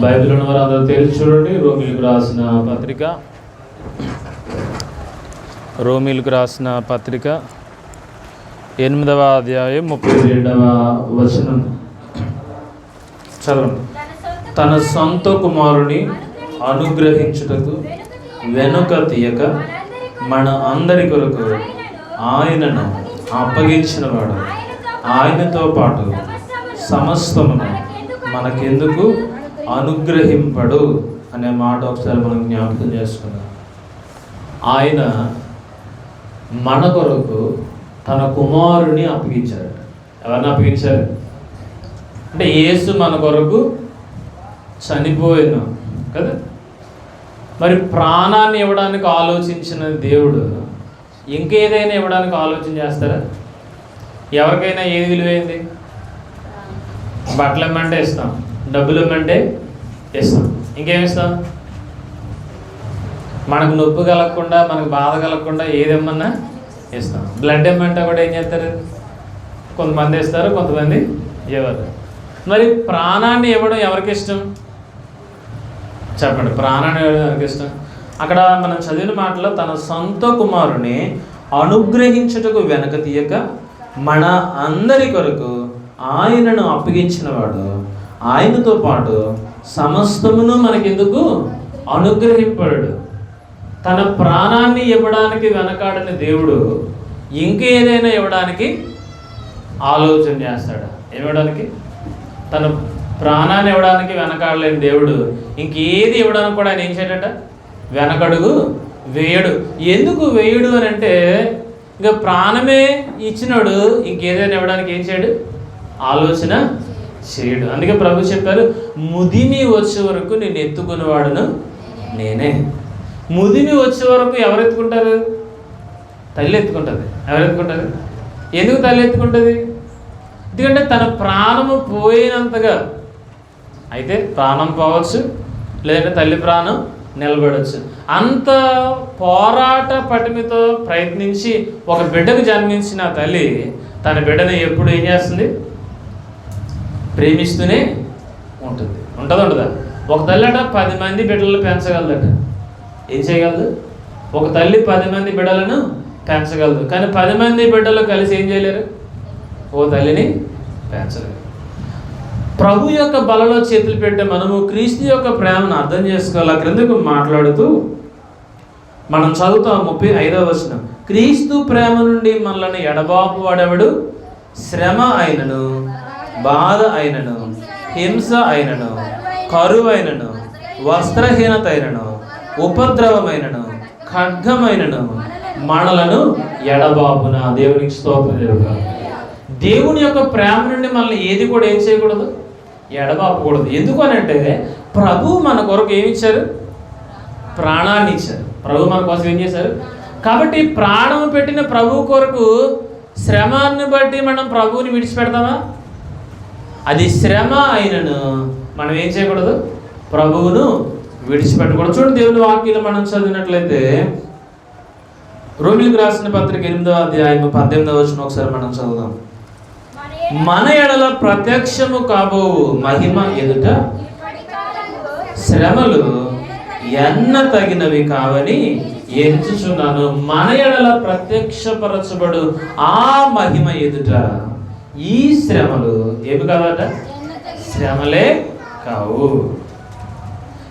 Bible ఉన్న వారు అందరూ తెలిసి చూడండి. రోమిలకు రాసిన పత్రిక. రోమిలకు రాసిన పత్రిక ఎనిమిదవ అధ్యాయం ముప్పై రెండవ వచనం. చదవండి. తన సొంత కుమారుని అనుగ్రహించుటకు వెనుక తీయక మన అందరి కొరకు ఆయనను అప్పగించినవాడు. ఆయనతో పాటు సమస్తమును మనకెందుకు? అనుగ్రహింపడు అనే మాట ఒకసారి మనం జ్ఞాపకం చేసుకున్నాం ఆయన మన కొరకు తన కుమారుని అప్పగించాడు ఎవరిని అప్పగించారు? అంటే యేసు మన కొరకు చనిపోయిన కదా? మరి ప్రాణాన్ని ఇవ్వడానికి ఆలోచించిన దేవుడు ఇంకేదైనా ఇవ్వడానికి ఆలోచన చేస్తారా? ఎవరికైనా ఏది విలువైంది? బట్టలు ఇమ్మంటే ఇస్తాం. డబ్బులు ఇమ్మంటే ఇస్తాం. ఇంకేమి ఇస్తాం? మనకు నొప్పి కలగకుండా మనకు బాధ కలగకుండా ఏది ఇమ్మన్నా ఇస్తాం. బ్లడ్ ఇమ్మంటే కూడా ఏం చేస్తారు? కొంతమంది ఇస్తారు కొంతమంది ఇవ్వరు. మరి ప్రాణాన్ని ఇవ్వడం ఎవరికి ఇష్టం? చెప్పండి ప్రాణాన్ని ఇవ్వడం ఎవరికి ఇష్టం? అక్కడ మనం చదివిన మాటలో తన సొంత కుమారుని అనుగ్రహించుటకు వెనక తీయక మన అందరి కొరకు ఆయనను అప్పగించినవాడు ఆయనతో పాటు సమస్తమును మనకెందుకు? అనుగ్రహింపడు. తన ప్రాణాన్ని ఇవ్వడానికి వెనకాడని దేవుడు ఇంకేదైనా ఇవ్వడానికి ఆలోచన చేస్తాడు? ఇవ్వడానికి? తన ప్రాణాన్ని ఇవ్వడానికి వెనకాడలేని దేవుడు ఇంకేది ఇవ్వడానికి కూడా ఆయన ఏం చేయడట? వెనకడుగు వేయడు. ఎందుకు వేయడు అని అంటే ఇంకా ప్రాణమే ఇచ్చినాడు ఇంకేదైనా ఇవ్వడానికి ఏం చేయడు? ఆలోచన చేయడు. అందుకే ప్రభు చెప్పారు ముదిమి వచ్చే వరకు నేను ఎత్తుకునేవాడును నేనే. ముదిమి వచ్చే వరకు ఎవరు ఎత్తుకుంటారు? తల్లి ఎత్తుకుంటుంది. ఎవరు ఎత్తుకుంటారు? ఎందుకు తల్లి ఎత్తుకుంటుంది? ఎందుకంటే తన ప్రాణము పోయినంతగా అయితే ప్రాణం పోవచ్చు లేదంటే తల్లి ప్రాణం నిలబడవచ్చు అంత పోరాట పటిమితో ప్రయత్నించి ఒక బిడ్డకు జన్మించిన తల్లి తన బిడ్డని ఎప్పుడు ఏం చేస్తుంది? ప్రేమిస్తూనే ఉంటుంది. ఉంటుందా ఉండదా ఒక తల్లి అట పది మంది బిడ్డలను పెంచగలదట. ఏం చేయగలదు? ఒక తల్లి పది మంది బిడ్డలను పెంచగలదు. కానీ పది మంది బిడ్డలు కలిసి ఏం చేయలేరు? ఓ తల్లిని పెంచలేరు. ప్రభు యొక్క బలలో చేతులు పెట్టే మనము క్రీస్తు యొక్క ప్రేమను అర్థం చేసుకోవాలి? ఆ క్రిందకు మాట్లాడుతూ మనం చదువుతాం ముప్పై ఐదవ వచనం. క్రీస్తు ప్రేమ నుండి మనల్ని ఎడబాపు వాడెవడు? శ్రమ అయినను. బాధ అయినను హింస అయినను కరువైనను వస్త్రహీనత అయినను ఉపద్రవమైనను ఖడ్గమైనను మనలను ఎడబాబున దేవునికి స్తోత్రం దేవుని యొక్క ప్రేమ నుండి మనల్ని ఏది కూడా ఏం చేయకూడదు? ఎడబాపకూడదు ఎందుకు అని అంటే ప్రభు మన కొరకు ఏమి ఇచ్చారు? ప్రాణాన్ని ఇచ్చారు. ప్రభు మన కోసం ఏం చేశారు? కాబట్టి ప్రాణం పెట్టిన ప్రభు కొరకు శ్రమాన్ని బట్టి మనం ప్రభువుని విడిచిపెడతామా? అది శ్రమ అయినను. మనం ఏం చేయకూడదు? ప్రభువును విడిచిపెట్టకూడదు. చూడండి దేవుని వాక్యాలు మనం చదివినట్లయితే రోమిలకు రాసిన పత్రిక ఎనిమిదవ అధ్యాయం పద్దెనిమిదవ వచ్చిన ఒకసారి మనం చదువుదాం. మన ఎడల ప్రత్యక్షము కాబో మహిమ ఎదుట శ్రమలు ఎన్న తగినవి కావని ఎంచుచున్నాను. మన ఎడల ప్రత్యక్షపరచబడు ఆ మహిమ ఎదుట ఈ శ్రమలు ఏమి కావాలట? శ్రమలే కావు.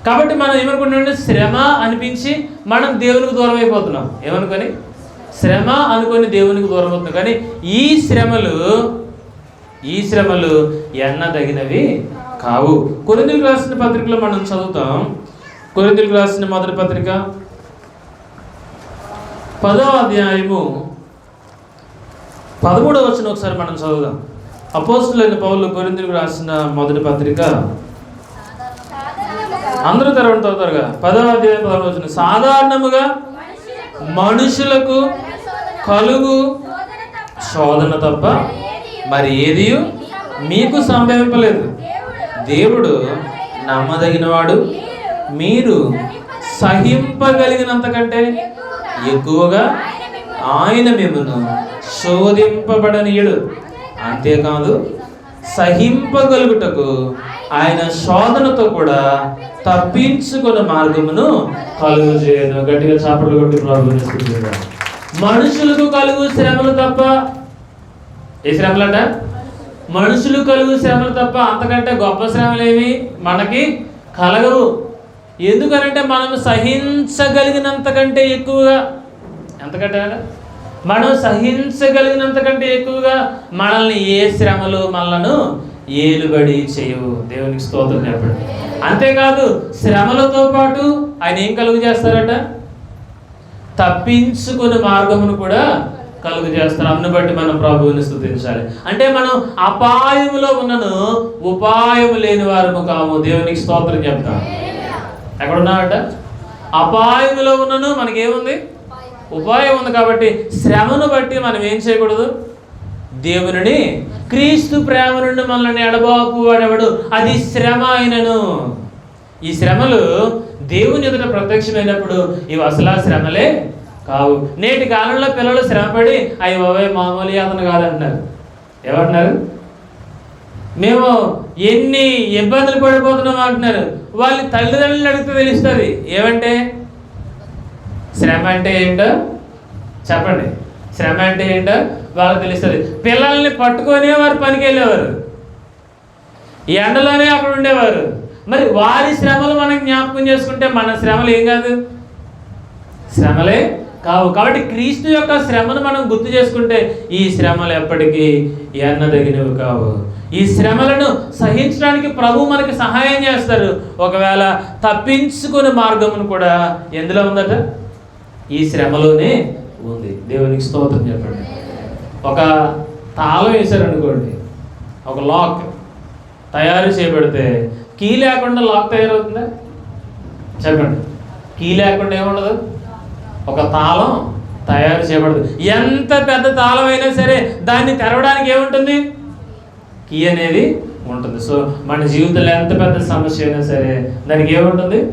కాబట్టి మనం ఏమనుకుంటున్నాం శ్రమ అనిపించి మనం దేవునికి దూరం అయిపోతున్నాం. ఏమనుకొని? శ్రమ అనుకొని దేవునికి దూరం అవుతున్నాం. కానీ ఈ శ్రమలు ఈ శ్రమలు ఎన్నదగినవి కావు. కొరిందులకు రాసిన పత్రికలో మనం చదువుతాం. కొరిందులకు రాసిన మొదటి పత్రిక పదో అధ్యాయము. పదమూడవ వచ్చిన ఒకసారి మనం చదువుదాం. అపోస్తులైన పౌరులు కొరిందులకు రాసిన మొదటి పత్రిక. అందరూ తెరవండి చదువుతారుగా పదవ అధ్యాయం వచ్చిన సాధారణముగా మనుషులకు కలుగు శోధన తప్ప మరి ఏది మీకు సంభవింపలేదు. దేవుడు నమ్మదగినవాడు. మీరు సహింపగలిగినంత కంటే ఎక్కువగా ఆయన మిమ్మను శోధింపబడనీయుడు అంతేకాదు సహింపగలుగుటకు ఆయన శోధనతో కూడా తప్పించుకున్న మార్గమును కలుగు చేయను. గట్టిగా చాపలు కొట్టి ప్రభుని మనుషులకు కలుగు శ్రమలు తప్ప ఏ శ్రమలంట? మనుషులు కలుగు శ్రమలు తప్ప అంతకంటే గొప్ప శ్రమలేవి మనకి కలగవు. ఎందుకనంటే మనం సహించగలిగినంత కంటే ఎక్కువగా అంతకంటే మనం సహించగలిగినంత కంటే ఎక్కువగా మనల్ని ఏ శ్రమలు మనలను ఏలుబడి చేయవు. దేవునికి స్తోత్రం చెప్పండి. అంతేకాదు శ్రమలతో పాటు ఆయన ఏం కలుగు చేస్తారట? తప్పించుకునే మార్గమును కూడా కలుగు చేస్తారు. అన్ను బట్టి మనం ప్రభువుని స్థుతించాలి. అంటే మనం అపాయములో ఉన్నను ఉపాయము లేని వారము కాము. దేవునికి స్తోత్రం చెప్తాం. ఎక్కడున్నామంట అపాయములో ఉన్నను మనకేముంది? ఉపాయం ఉంది కాబట్టి శ్రమను బట్టి మనం ఏం చేయకూడదు? దేవుని క్రీస్తు ప్రేమ నుండి మనల్ని ఎడబాపు వాడేవాడు? అది శ్రమ అయినను. ఈ శ్రమలు దేవుని ఎదుట ప్రత్యక్షమైనప్పుడు ఇవి అసలు శ్రమలే కావు. నేటి కాలంలో పిల్లలు శ్రమపడి అవి బాబాయ్ మామూలు అతను కాదంటున్నారు. ఏమంటున్నారు మేము ఎన్ని ఇబ్బందులు పడిపోతున్నాం అంటున్నారు. వాళ్ళ తల్లిదండ్రులు అడిగితే తెలుస్తుంది. ఏమంటే శ్రమ అంటే ఏంటో చెప్పండి. శ్రమ అంటే ఏంటో వాళ్ళకి తెలుస్తుంది. పిల్లల్ని పట్టుకొనే వారు పనికి వెళ్ళేవారు. ఎండలోనే అక్కడ ఉండేవారు. మరి వారి శ్రమలు మనం జ్ఞాపకం చేసుకుంటే మన శ్రమలు ఏం కాదు? శ్రమలే కావు. కాబట్టి క్రీస్తు యొక్క శ్రమను మనం గుర్తు చేసుకుంటే ఈ శ్రమలు ఎప్పటికీ ఎన్నదగినవి కావు. ఈ శ్రమలను సహించడానికి ప్రభు మనకి సహాయం చేస్తారు. ఒకవేళ తప్పించుకునే మార్గమును కూడా ఎందులో ఉందట? ఈ శ్రమలోనే ఉంది. దేవునికి స్తోత్రం చెప్పండి. ఒక తాళం వేశారనుకోండి ఒక లాక్ తయారు చేయబడితే కీ లేకుండా లాక్ తయారవుతుందా? చెప్పండి. కీ లేకుండా ఏముండదు? ఒక తాళం తయారు చేయబడదు. ఎంత పెద్ద తాళం అయినా సరే దాన్ని తెరవడానికి ఏముంటుంది? కీ అనేది ఉంటుంది. సో మన జీవితంలో ఎంత పెద్ద సమస్య అయినా సరే దానికి ఏముంటుంది?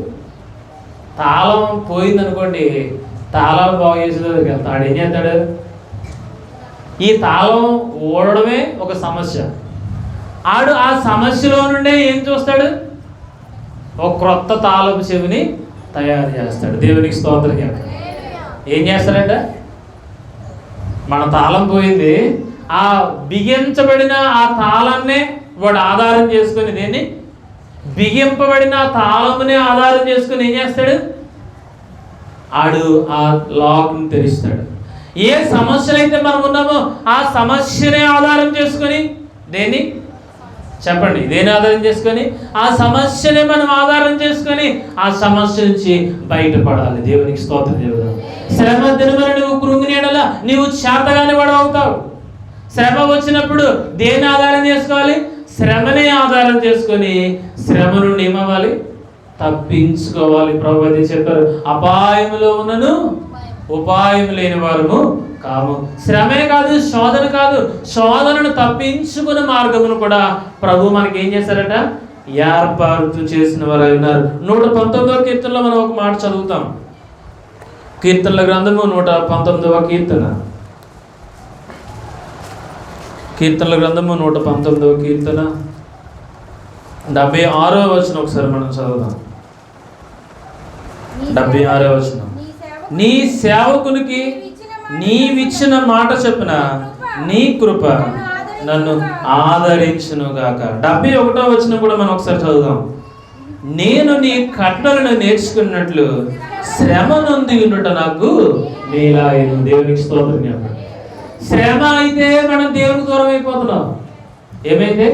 తాళం పోయింది అనుకోండి తాళాలు బాగు చేసేదానికి వెళ్తాడు? ఆడు ఏం చేస్తాడు? ఈ తాళం ఓడడమే ఒక సమస్య. ఆడు ఆ సమస్యలో నుండే ఏం చూస్తాడు? ఒక క్రొత్త తాళపు చెవిని తయారు చేస్తాడు. దేవునికి స్తోత్రం ఏం చేస్తాడంట? మన తాళం పోయింది. ఆ బిగించబడిన ఆ తాళాన్నే వాడు ఆధారం చేసుకుని దేన్ని? బిగింపబడిన ఆ తాళమునే ఆధారం చేసుకుని ఏం చేస్తాడు? ఆడు ఆ లాక్ను తెరుస్తాడు. ఏ సమస్యలు అయితే మనం ఉన్నామో ఆ సమస్యనే ఆధారం చేసుకొని దేన్ని? చెప్పండి దేని ఆధారం చేసుకొని? ఆ సమస్యనే మనం ఆధారం చేసుకొని ఆ సమస్య నుంచి బయటపడాలి. దేవునికి స్తోత్రం దేవుడు శ్రమ దినమని నువ్వు కృంగినేడలా నీవు చేతగాని వాడు అవుతావు. శ్రమ వచ్చినప్పుడు దేని ఆధారం చేసుకోవాలి? శ్రమనే ఆధారం చేసుకొని శ్రమ నుండి ఏమవ్వాలి తప్పించుకోవాలి. ప్రభు చెప్పారు అపాయములో ఉన్నను ఉపాయం లేని వారము కాము. శ్రమే కాదు శోధన కాదు శోధనను తప్పించుకునే మార్గమును కూడా ప్రభు మనకి ఏం చేశారట? ఏర్పాటు చేసిన వారు ఉన్నారు. నూట పంతొమ్మిదవ కీర్తనలో మనం ఒక మాట చదువుతాం. కీర్తనల గ్రంథము నూట పంతొమ్మిదవ కీర్తన. కీర్తనల గ్రంథము నూట పంతొమ్మిదవ కీర్తన. డెబ్బై ఆరో వచ్చిన ఒకసారి మనం చదువుదాం. డెబ్బై ఆరో వచ్చిన నీ సేవకునికి నీవిచ్చిన మాట చెప్పిన నీ కృప నన్ను ఆదరించును గాక డెబ్బై ఒకటో వచ్చిన కూడా మనం ఒకసారి చదువుదాం. నేను నీ కట్టలను నేర్చుకున్నట్లు శ్రమ నొంది ఉండుట నాకు నీలా దేవునికి స్తోత్రం శ్రమ అయితే మనం దేవునికి దూరం అయిపోతున్నాం. ఏమైతే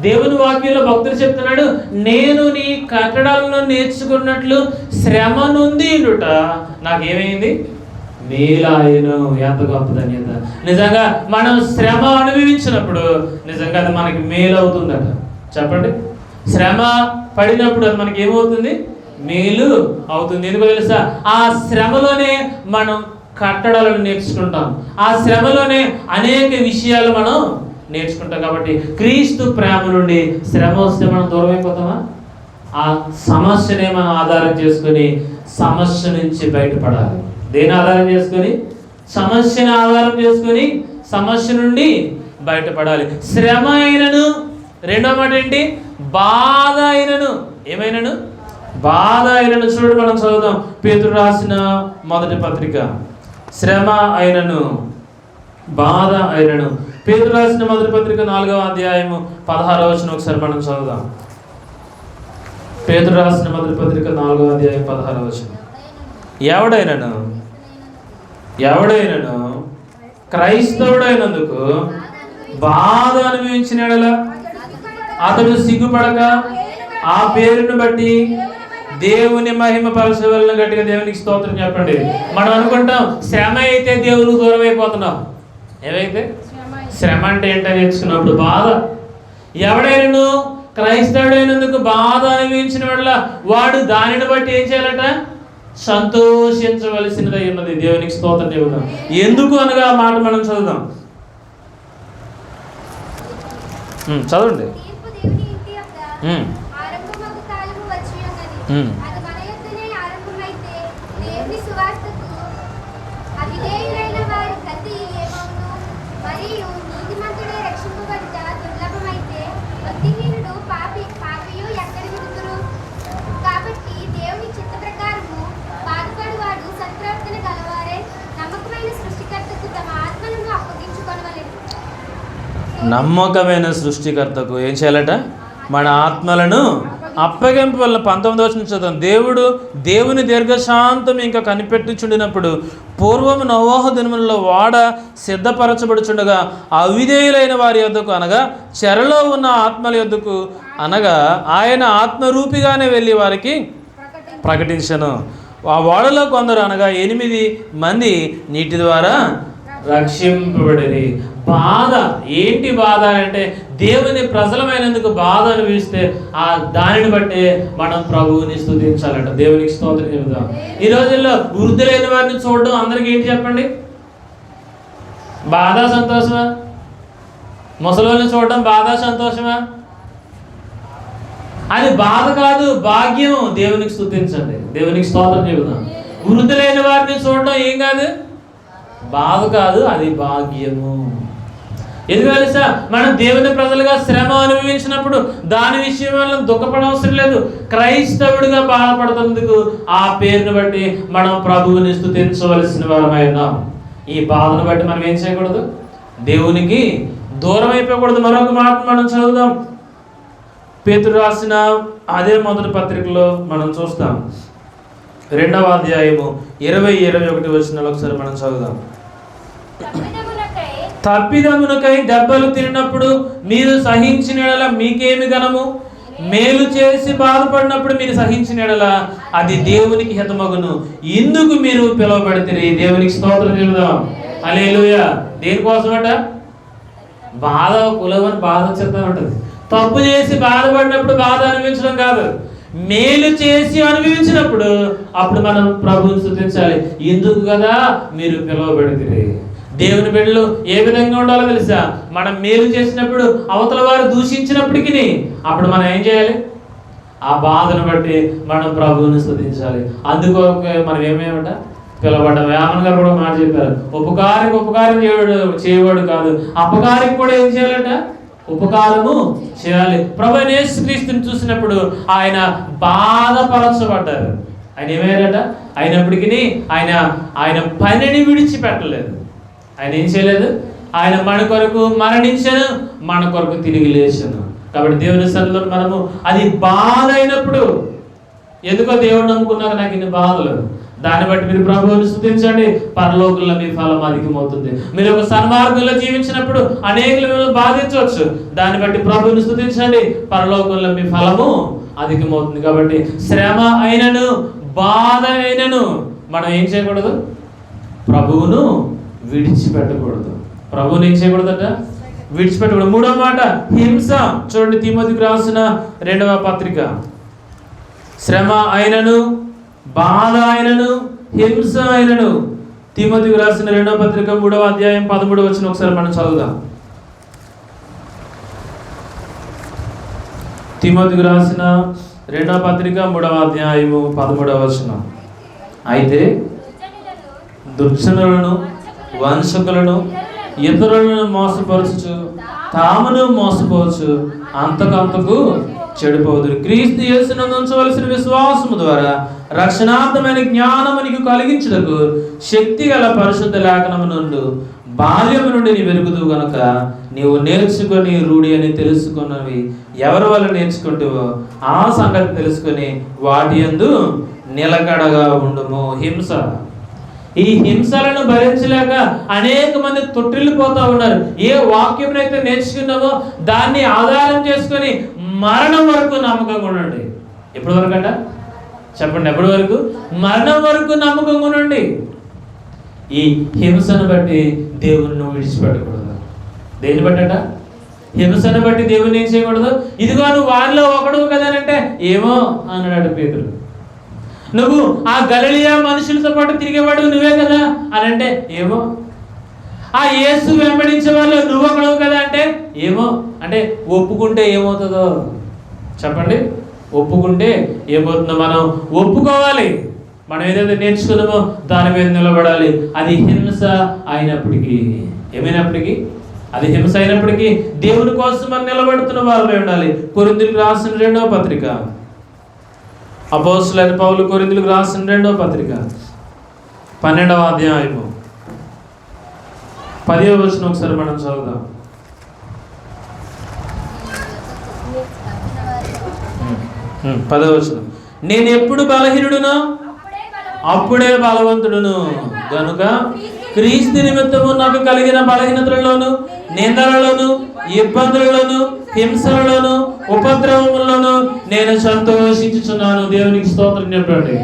దేవుని వాక్యంలో భక్తులు చెప్తున్నాడు నేను నీ కట్టడాలను నేర్చుకున్నట్లు శ్రమ నుండి నాకేమైంది? మేలాయను ఎంత గొప్ప ధన్యత. నిజంగా మనం శ్రమ అనుభవించినప్పుడు నిజంగా అది మనకి మేలు అవుతుందట చెప్పండి. శ్రమ పడినప్పుడు అది మనకి ఏమవుతుంది? మేలు అవుతుంది. ఎందుకో తెలుసా? ఆ శ్రమలోనే మనం కట్టడాలను నేర్చుకుంటాం. ఆ శ్రమలోనే అనేక విషయాలు మనం నేర్చుకుంటాం కాబట్టి క్రీస్తు ప్రేమ నుండి శ్రమ వస్తే మనం దూరం అయిపోతామా? ఆ సమస్యనే మనం ఆధారం చేసుకొని సమస్య నుంచి బయటపడాలి. దేని ఆధారం చేసుకొని? సమస్యను ఆధారం చేసుకొని సమస్య నుండి బయటపడాలి. శ్రమ అయినను రెండో మాట ఏంటి? బాధ అయినను. ఏమైనను? బాధ అయినను. చూడు మనం చదువుదాం. పేతుడు రాసిన మొదటి పత్రిక. శ్రమ అయినను బాధ అయినను. పేరు రాసిన మొదటి పత్రిక నాలుగవ అధ్యాయము పదహారవ వచనం ఒకసారి మనం చదువుదాం. పేరు రాసిన మొదటి పత్రిక నాలుగవ అధ్యాయం పదహారవ వచనం. ఎవడైనను? ఎవడైనను? క్రైస్తవుడైనందుకు బాధ అనుభవించిన అతడు సిగ్గుపడక ఆ పేరును బట్టి దేవుని మహిమ పరచవలన గట్టిగా దేవునికి స్తోత్రం చెప్పండి. మనం అనుకుంటాం శ్రమ అయితే దేవునికి దూరం అయిపోతున్నాం ఏవైతే శ్రమ అంటే ఏంటో నేర్చుకున్నప్పుడు బాధ. ఎవడైనను? క్రైస్తవుడైనందుకు బాధ అనుభవించిన వల్ల వాడు దానిని బట్టి ఏం చేయాలట? సంతోషించవలసినదై ఉన్నది. దేవునికి స్తోత్రం చెబుదాం ఎందుకు అనగా మాట మనం చదువుదాం. చదవండి. నమ్మకమైన సృష్టికర్తకు ఏం చేయాలట? మన ఆత్మలను అప్పగింపు వల్ల పంతొమ్మిది వచ్చిన చదువు దేవుడు దేవుని దీర్ఘశాంతం ఇంకా కనిపెట్టుచుండినప్పుడు పూర్వము నవోహ దినములలో వాడ సిద్ధపరచబడుచుండగా అవిధేయులైన వారి యొద్దకు అనగా చెరలో ఉన్న ఆత్మల యొద్దకు అనగా ఆయన ఆత్మరూపిగానే వెళ్ళి వారికి ప్రకటించను. ఆ ఓడలో కొందరు అనగా ఎనిమిది మంది నీటి ద్వారా రక్షింపబడిరి. బాధ. ఏంటి బాధ అంటే దేవుని ప్రజలమైనందుకు బాధ అనిపిస్తే ఆ దానిని బట్టే మనం ప్రభువుని స్థుతించాలంట దేవునికి స్తోత్రం చెబుదాం. ఈ రోజుల్లో వృద్ధులైన వారిని చూడడం అందరికీ ఏంటి చెప్పండి? బాధ సంతోషమా? ముసలోని చూడడం బాధ సంతోషమా? అది బాధ కాదు భాగ్యం దేవునికి స్థుతించండి దేవునికి స్తోత్రం చెబుదాం. వృద్ధులైన వారిని చూడడం ఏం కాదు? బాధ కాదు అది భాగ్యము. ఎందుకు తెలుసా? మనం దేవుని ప్రజలుగా శ్రమ అనుభవించినప్పుడు దాని విషయం వల్ల దుఃఖపడవసరం లేదు. క్రైస్తవుడిగా బాధపడుతున్నందుకు ఆ పేరును బట్టి మనం ప్రభువుని స్థుతించవలసిన వారమై ఉన్నాం. ఈ బాధను బట్టి మనం ఏం చేయకూడదు? దేవునికి దూరం అయిపోకూడదు. మరొక మాట మనం చదువుదాం. పేతుడు రాసిన అదే మొదటి పత్రికలో మనం చూస్తాం. రెండవ అధ్యాయము ఇరవై ఇరవై ఒకటి వచ్చిన ఒకసారి మనం చదువుదాం. తప్పిదమునకై దెబ్బలు తిరిగినప్పుడు మీరు సహించిన మీకేమి గనము మేలు చేసి బాధపడినప్పుడు మీరు సహించిన అది దేవునికి హితమగును. ఇందుకు మీరు పిలువబడితే దేవునికి స్తోత్రం చెబుదాం అలేలుయ దేనికోసమట? బాధ కులవని బాధ చెప్తా ఉంటుంది. తప్పు చేసి బాధపడినప్పుడు బాధ అనిపించడం కాదు. మేలు చేసి అనుభవించినప్పుడు అప్పుడు మనం ప్రభుత్వించాలి స్థుతించాలి ఎందుకు కదా మీరు పిలువబడితే దేవుని బిడ్డలు ఏ విధంగా ఉండాలో తెలుసా? మనం మేలు చేసినప్పుడు అవతల వారు దూషించినప్పటికీ అప్పుడు మనం ఏం చేయాలి? ఆ బాధను బట్టి మనం ప్రభువుని స్థుతించాలి అందుకో మనం ఏమేమంట? పిలవడం వేమన్ గారు కూడా మాట చెప్పారు. ఉపకారికి ఉపకారం చేయడు చేయవాడు కాదు. అపకారికి కూడా ఏం చేయాలంట? ఉపకారము చేయాలి. ప్రభు యేసుక్రీస్తుని చూసినప్పుడు ఆయన బాధపరచబడ్డారు. ఆయన ఏమయ్యారట? అయినప్పటికీ ఆయన ఆయన పనిని విడిచిపెట్టలేదు. ఆయన ఏం చేయలేదు? ఆయన మన కొరకు మరణించను మన కొరకు తిరిగి లేచను. కాబట్టి దేవుని సన్నిధిలో మనము అది బాధ అయినప్పుడు ఎందుకో దేవుడు నమ్ముకున్నాక నాకు ఇన్ని బాధలు దాన్ని బట్టి మీరు ప్రభువుని స్థుతించండి. పరలోకంలో మీ ఫలం అధికమవుతుంది. మీరు ఒక సన్మార్గంలో జీవించినప్పుడు అనేకులు మిమ్మల్ని బాధించవచ్చు. దాన్ని బట్టి ప్రభువుని స్థుతించండి. పరలోకంలో మీ ఫలము అధికమవుతుంది. కాబట్టి శ్రమ అయినను బాధ అయినను మనం ఏం చేయకూడదు? ప్రభువును విడిచిపెట్టకూడదు. ప్రభువుని ఏం చేయకూడదట? విడిచిపెట్టకూడదు. మూడో మాట హింస. చూడండి తిమోతికి రాసిన రెండవ పత్రిక. శ్రమ అయినను బాధ అయినను హింస అయినను. తిమోతికి రాసిన రెండవ పత్రిక మూడవ అధ్యాయం పదమూడు వచ్చిన ఒకసారి మనం చదువుదాం. తిమోతికి రాసిన రెండవ పత్రిక మూడవ అధ్యాయము పదమూడవ వచనం. అయితే దుర్జనులను వంశకులను ఇతరులను మోసపరచు తామును మోసపోవచ్చు. అంతకంతకు చెడిపోదురు. క్రీస్తు యేసునందు ఉంచవలసిన విశ్వాసము ద్వారా రక్షణార్థమైన జ్ఞానము నీకు కలిగించుటకు శక్తి గల పరిశుద్ధ లేఖనము నుండి బాల్యము నుండి నీ వెలుగుదు గనుక నీవు నేర్చుకొని రూఢి అని తెలుసుకున్నవి ఎవరి వల్ల నేర్చుకుంటావో ఆ సంగతి తెలుసుకొని వాటి యందు నిలకడగా ఉండుము. హింస ఈ హింసలను భరించలేక అనేక మంది తొట్టిల్లిపోతూ ఉన్నారు. ఏ వాక్యం అయితే నేర్చుకున్నామో దాన్ని ఆధారం చేసుకొని మరణం వరకు నమ్మకంగా ఉండండి. ఎప్పటి వరకు అంట చెప్పండి ఎప్పటి వరకు? మరణం వరకు నమ్మకంగా ఉండండి. ఈ హింసను బట్టి దేవుణ్ణి విడిచిపెట్టకూడదు. దేన్ని బట్టట? హింసను బట్టి దేవుని ఏం చేయకూడదు? ఇదిగో నువ్వు వారిలో ఒకడు కదానంటే ఏమో? అన్నాడు పేదలు నువ్వు ఆ గలలియా మనుషులతో పాటు తిరిగేవాడు నువ్వే కదా? అని అంటే ఏమో. ఆ యేసు వెంబడించే వాళ్ళు నువ్వు ఒకడవు కదా అంటే ఏమో. అంటే ఒప్పుకుంటే ఏమవుతుందో చెప్పండి. ఒప్పుకుంటే ఏమవుతుందో మనం ఒప్పుకోవాలి. మనం ఏదైతే నేర్చుకున్నామో దాని మీద నిలబడాలి. అది హింస అయినప్పటికీ. ఏమైనప్పటికీ? అది హింస అయినప్పటికీ దేవుని కోసం మనం నిలబడుతున్న వాళ్ళమే ఉండాలి. కొరిందులకు రాసిన రెండవ పత్రిక. అపోస్తులైన పౌలు కొరిందులకు రాసిన రెండవ పత్రిక. పన్నెండవ అధ్యాయము. పదివ వచ్చిన ఒకసారి మనం చదువుదాం. పదవ వచనం. నేను ఎప్పుడు బలహీనుడును? అప్పుడే బలవంతుడు. అప్పుడే బలవంతుడును. గనుక క్రీస్తు నిమిత్తము నాకు కలిగిన బలహీనతలలోను నిందలలోను ఇబ్బందులలోను హింసలలోను ఉపద్రవములను నేను సంతోషించుచున్నాను. దేవునికి స్తోత్రం చెప్పండి.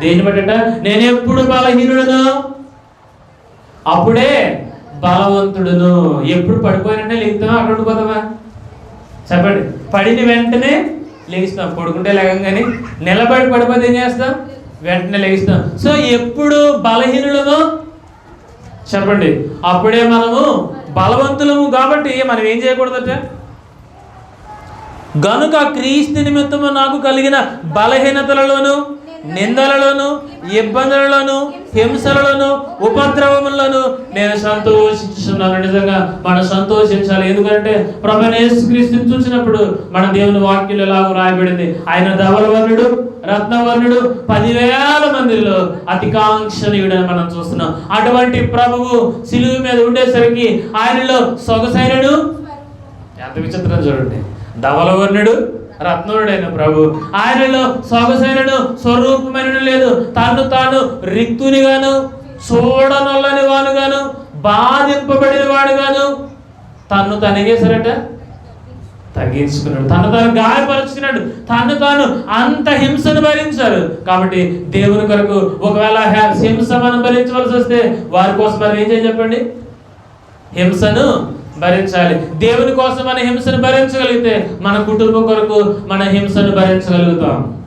దేని బట్ట నేను ఎప్పుడు బలహీనుడును? అప్పుడే బలవంతుడును. ఎప్పుడు పడిపోయినంటే లేగుతావా అక్కడ ఉండిపోతామా చెప్పండి. పడిన వెంటనే లెగిస్తాం పడుకుంటే లేకంగానే నిలబడి పడిపోతే ఏం చేస్తాం? వెంటనే లెగిస్తాం సో ఎప్పుడు బలహీనులము చెప్పండి. అప్పుడే మనము బలవంతులము కాబట్టి మనం ఏం చేయకూడదట? గనుక క్రీస్తు నిమిత్తము నాకు కలిగిన బలహీనతలలోను నిందలలోను ఇబ్బందులలోను హింసలలోను ఉపద్రవములను నేను సంతోషిస్తున్నాను నిజంగా మనం సంతోషించాలి. ఎందుకంటే ప్రభనేసు క్రీస్తుని చూసినప్పుడు మన దేవుని వాక్యం ఎలాగో రాయబడింది. ఆయన ధవలవర్ణుడు రత్నవర్ణుడు పదివేల మందిలో అతికాంక్షణీయుడని మనం చూస్తున్నాం. అటువంటి ప్రభువు సిలువు మీద ఉండేసరికి ఆయనలో సొగసైనడు ఎంత విచిత్రం చూడండి. ధవలవర్ణుడు రత్నుడైన ప్రభు. ఆయనలో సొగసైనడు స్వరూపమైన లేదు. తాను తాను రిక్తునిగాను చూడనొల్లని వాడుగాను బాధింపబడిన వాడుగాను తన్ను తనిగేశారట? తగ్గించుకున్నాడు. తను తాను గాయపరుచుకున్నాడు. తను తాను అంత హింసను భరించారు కాబట్టి దేవుని కొరకు ఒకవేళ హింస మనం భరించవలసి వస్తే వారి కోసం మరి ఏం చేయాలి చెప్పండి? హింసను భరించాలి. దేవుని కోసం మన హింసను భరించగలిగితే మన కుటుంబం కొరకు మన హింసను భరించగలుగుతాం.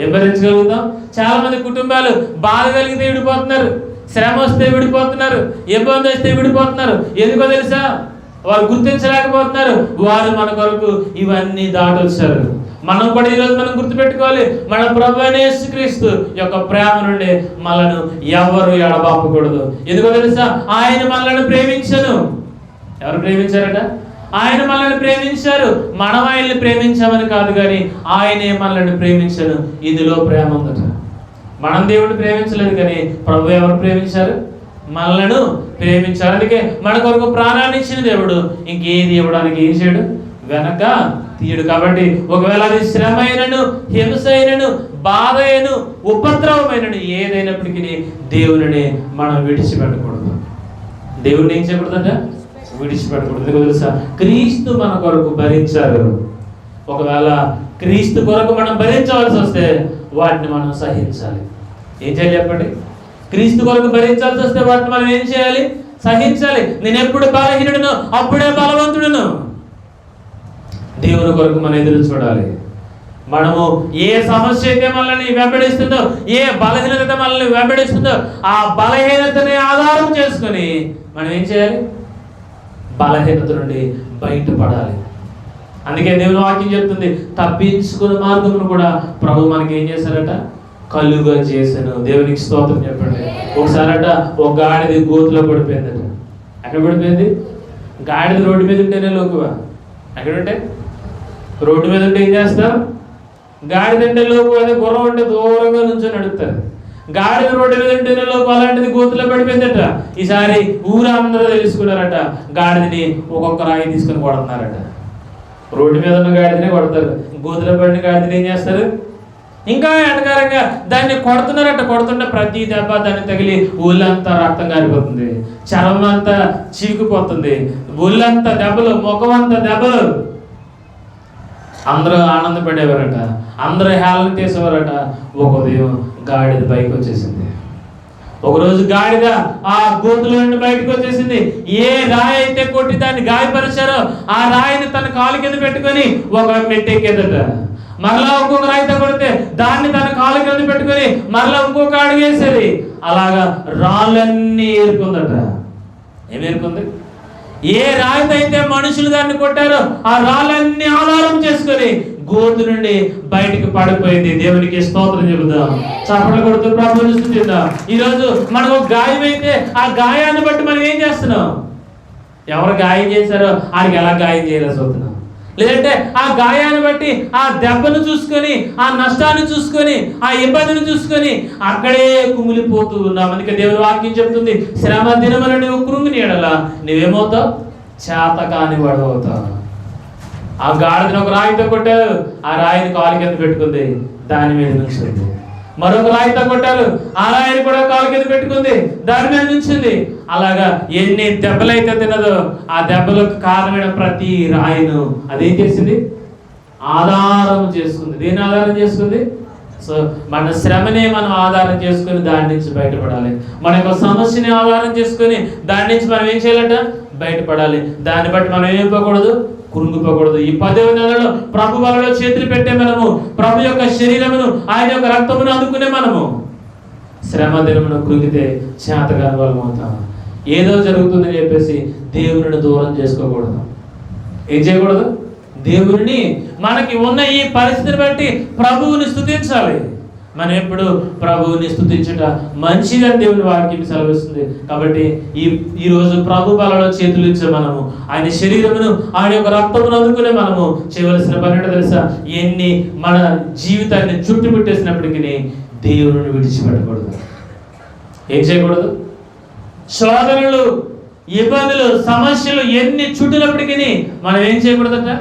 ఏం భరించగలుగుతాం? చాలా మంది కుటుంబాలు బాధ కలిగితే విడిపోతున్నారు. శ్రమ వస్తే విడిపోతున్నారు. ఇబ్బంది వస్తే విడిపోతున్నారు. ఎందుకో తెలుసా? వారు గుర్తించలేకపోతున్నారు. వారు మన కొరకు ఇవన్నీ దాటొచ్చారు. మనం కూడా ఈరోజు మనం గుర్తుపెట్టుకోవాలి. మన ప్రభు అయిన యొక్క ప్రేమ నుండి మనను ఎవరు ఎడబాపకూడదు. ఎందుకో తెలుసా? ఆయన మనలను ప్రేమించను. ఎవరు ప్రేమించారట? ఆయన మనల్ని ప్రేమించారు. మనం ఆయన్ని ప్రేమించామని కాదు కానీ ఆయనే మనల్ని ప్రేమించారు ఇందులో ప్రేమ ఉందట. మనం దేవుడిని ప్రేమించలేదు కానీ ప్రభు ఎవరు ప్రేమించారు? మనలను ప్రేమించారు. అందుకే మన కొరకు ప్రాణాన్ని ఇచ్చిన దేవుడు ఇంకేది ఇవ్వడానికి ఏం చేయడు? వెనక తీయడు. కాబట్టి ఒకవేళ అది శ్రమ అయినను హింస అయినను బాధ అయినను ఉపద్రవమైనను ఏదైనప్పటికీ దేవుని మనం విడిచిపెట్టకూడదు. దేవుడిని ఏం చేయకూడదంట? విడిచిపెట్టకూడదు. తెలుసా? క్రీస్తు మన కొరకు భరించారు. ఒకవేళ క్రీస్తు కొరకు మనం భరించవలసి వస్తే వాటిని మనం సహించాలి. ఏం చేయాలి చెప్పండి? క్రీస్తు కొరకు భరించాల్సి వస్తే వాటిని మనం ఏం చేయాలి? సహించాలి. నేను ఎప్పుడు బలహీనుడును? అప్పుడే బలవంతుడును. దేవుని కొరకు మనం ఎదురు చూడాలి. మనము ఏ సమస్య అయితే మనల్ని వెంబడిస్తుందో ఏ బలహీనత మనల్ని వెంబడిస్తుందో ఆ బలహీనతని ఆధారం చేసుకొని మనం ఏం చేయాలి? బలహీనత నుండి బయటపడాలి. అందుకే దేవుని వాక్యం చెప్తుంది తప్పించుకున్న మార్గమును కూడా ప్రభు మనకి ఏం చేశారట? కలుగా చేశాను. దేవునికి స్తోత్రం చెప్పండి. ఒకసారట ఒక గాడిది గోతులో పడిపోయిందట. ఎక్కడ పడిపోయింది? గాడిద రోడ్డు మీద ఉంటేనే లోకువా. ఎక్కడుంటే రోడ్డు మీద ఉంటే ఏం చేస్తావు గాడిద అంటే లోపు అదే గుర్రం అంటే దూరంగా నుంచి నడుపుతారు. గాడిద రోడ్డు మీద ఉంటే లోపు అలాంటిది గోతులో పడిపోయిందట. ఈసారి ఊరందరూ తెలుసుకున్నారట గాడిదని ఒక్కొక్క రాయి తీసుకొని కొడుతున్నారట. రోడ్డు మీద ఉన్న గాడిదనే కొడతారు. గోతులో పడిన గాడిదని ఏం చేస్తారు? ఇంకా ఎటకారంగా దాన్ని కొడుతున్నారట. కొడుతుంటే ప్రతి దెబ్బ దాన్ని తగిలి ఊళ్ళంతా రక్తం కారిపోతుంది. చర్మం అంతా చీకిపోతుంది ఒళ్ళంతా దెబ్బలు ముఖం అంతా దెబ్బలు. అందరూ ఆనందపడేవారట అందరూ హేళన చేసేవారట. ఒక ఉదయం గాడిద పైకి వచ్చేసింది ఒకరోజు గాడిద ఆ గోతులో నుండి బయటకు వచ్చేసింది ఏ రాయి అయితే కొట్టి దాన్ని గాయపరిచారో ఆ రాయిని తన కాలు కింద పెట్టుకొని ఒక మెట్టెక్కేదట. మరలా ఇంకొక రాయితో కొడితే దాన్ని తన కాలు కింద పెట్టుకొని మరలా ఇంకొక అడుగేసేది అలాగా రాళ్ళన్నీ ఏరుకుందట. ఏమేరుకుంది ఏ రాయితో అయితే మనుషులు దాన్ని కొట్టారో ఆ రాళ్ళన్నీ ఆధారం చేసుకొని గోతు నుండి బయటికి పడిపోయింది. దేవునికి స్తోత్రం చెబుదాం. చప్పట్లు కొడుతూ ఈ రోజు మనకు ఒక గాయం అయితే ఆ గాయాన్ని బట్టి మనం ఏం చేస్తున్నాం? ఎవరు గాయం చేశారో ఆడికి ఎలా గాయం చేయాల్సి అవుతున్నాం లేదంటే ఆ గాయాన్ని బట్టి ఆ దెబ్బను చూసుకొని ఆ నష్టాన్ని చూసుకొని ఆ ఇబ్బందిని చూసుకొని అక్కడే కుమిలిపోతూ ఉన్నాం. అందుకే దేవుని వాక్యం చెప్తుంది శ్రమ దినమున నువ్వు కృంగిని ఎడలా నువ్వేమవుతావు? చేత కాని అవుతావు ఆ గాడిదని ఒక రాయితో కొట్టాడు ఆ రాయిని కాలు కింద పెట్టుకుంది దాని మీద నుంచి మరొక రాయితో కొట్టారు ఆ రాయిని కూడా కాలు కింద పెట్టుకుంది. దాని మీద నుంచింది. అలాగా ఎన్ని దెబ్బలైతే తినదో ఆ దెబ్బలకు కారణమైన ప్రతి రాయిను అదేం చేసింది? ఆధారం చేసుకుంది. దేని ఆధారం చేసుకుంది? సో మన శ్రమనే మనం ఆధారం చేసుకొని దాని నుంచి బయటపడాలి. మన యొక్క సమస్యని ఆధారం చేసుకొని దాని నుంచి మనం ఏం చేయాలంట? బయటపడాలి. దాన్ని బట్టి మనం ఏం ఇవ్వకూడదు కురుంగిపోకూడదు ఈ పదవ నెలలో ప్రభు వలలో చేతులు పెట్టే మనము ప్రభు యొక్క శరీరమును ఆయన యొక్క రక్తమును అందుకునే మనము. శ్రమ దినమును కృంగితే చేతగాని వాళ్ళం అవుతాం ఏదో జరుగుతుందని చెప్పేసి దేవుని దూరం చేసుకోకూడదు. ఏం చేయకూడదు? దేవుడిని మనకి ఉన్న ఈ పరిస్థితిని బట్టి ప్రభువుని స్థుతించాలి. మనం ఎప్పుడు ప్రభువుని స్థుతించట మంచిదని దేవుని వాక్యం సెలవిస్తుంది. కాబట్టి ఈ ఈ రోజు ప్రభు బలలో చేతులు ఇచ్చే మనము ఆయన శరీరమును ఆయన యొక్క రక్తమును అందుకునే మనము చేయవలసిన పని తెలుసా? ఎన్ని మన జీవితాన్ని చుట్టుముట్టేసినప్పటికీ దేవుని విడిచిపెట్టకూడదు. ఏం చేయకూడదు? శోధనలు ఇబ్బందులు సమస్యలు ఎన్ని చుట్టినప్పటికీ మనం ఏం చేయకూడదట?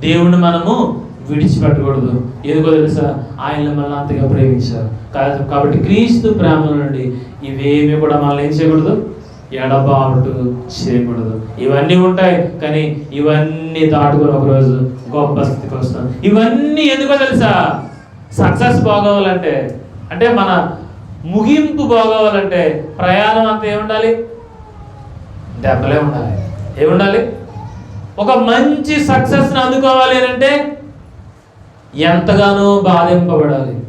దేవుణ్ణి మనము విడిచిపెట్టకూడదు. ఎందుకో తెలుసా? ఆయన మనల్ని అంతగా ప్రేమించారు. కాదు కాబట్టి క్రీస్తు ప్రేమ నుండి ఇవేమి కూడా మనల్ని ఏం చేయకూడదు? ఎడబాటు చేయకూడదు. ఇవన్నీ ఉంటాయి కానీ ఇవన్నీ దాటుకొని ఒకరోజు గొప్ప స్థితికి వస్తాం. ఇవన్నీ ఎందుకో తెలుసా? సక్సెస్ బాగోవాలంటే అంటే మన ముగింపు బాగోవాలంటే ప్రయాణం అంతా ఏముండాలి? దెబ్బలే ఉండాలి. ఏముండాలి? ఒక మంచి సక్సెస్ని అందుకోవాలి అని అంటే ఎంతగానో బాధింపబడాలి.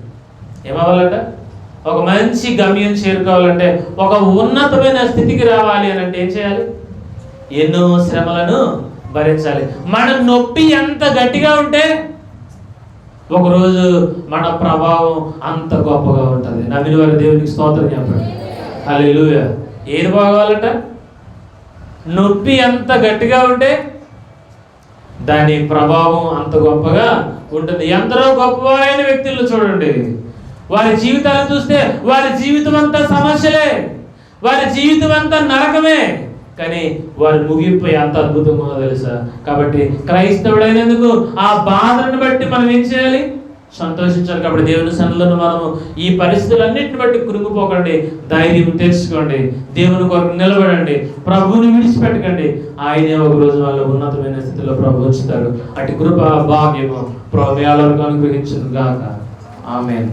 ఏమవ్వాలంట? ఒక మంచి గమ్యం చేరుకోవాలంటే ఒక ఉన్నతమైన స్థితికి రావాలి అని అంటే ఏం చేయాలి? ఎన్నో శ్రమలను భరించాలి. మన నొప్పి ఎంత గట్టిగా ఉంటే ఒకరోజు మన ప్రభావం అంత గొప్పగా ఉంటుంది. నవ్విన వారి దేవునికి స్తోత్రం చెప్పండి. అల్లు ఏది బాగోవాలంట? నొప్పి ఎంత గట్టిగా ఉంటే దాని ప్రభావం అంత గొప్పగా ఉంటుంది. ఎందరో గొప్పవారైన వ్యక్తులను చూడండి. వారి జీవితాలు చూస్తే వారి జీవితం అంతా సమస్యలే. వారి జీవితం అంతా నరకమే. కానీ వారి ముగింపు ఎంత అద్భుతంగా ఉందో తెలుసా? కాబట్టి క్రైస్తవుడైనందుకు ఆ బాధను బట్టి మనం ఏం చేయాలి? సంతోషించాలి కాబట్టి దేవుని సన్నిధిలో మనము ఈ పరిస్థితులన్నింటిని బట్టి కురుకుపోకండి ధైర్యం తెచ్చుకోండి దేవుని కొరకు నిలబడండి ప్రభువుని విడిచిపెట్టకండి. ఆయనే ఒక రోజు వాళ్ళ ఉన్నతమైన స్థితిలో ప్రభు ఉంచుతాడు అటు కృప భాగ్యము ప్రభు అనుగ్రహించను గాక ఆమె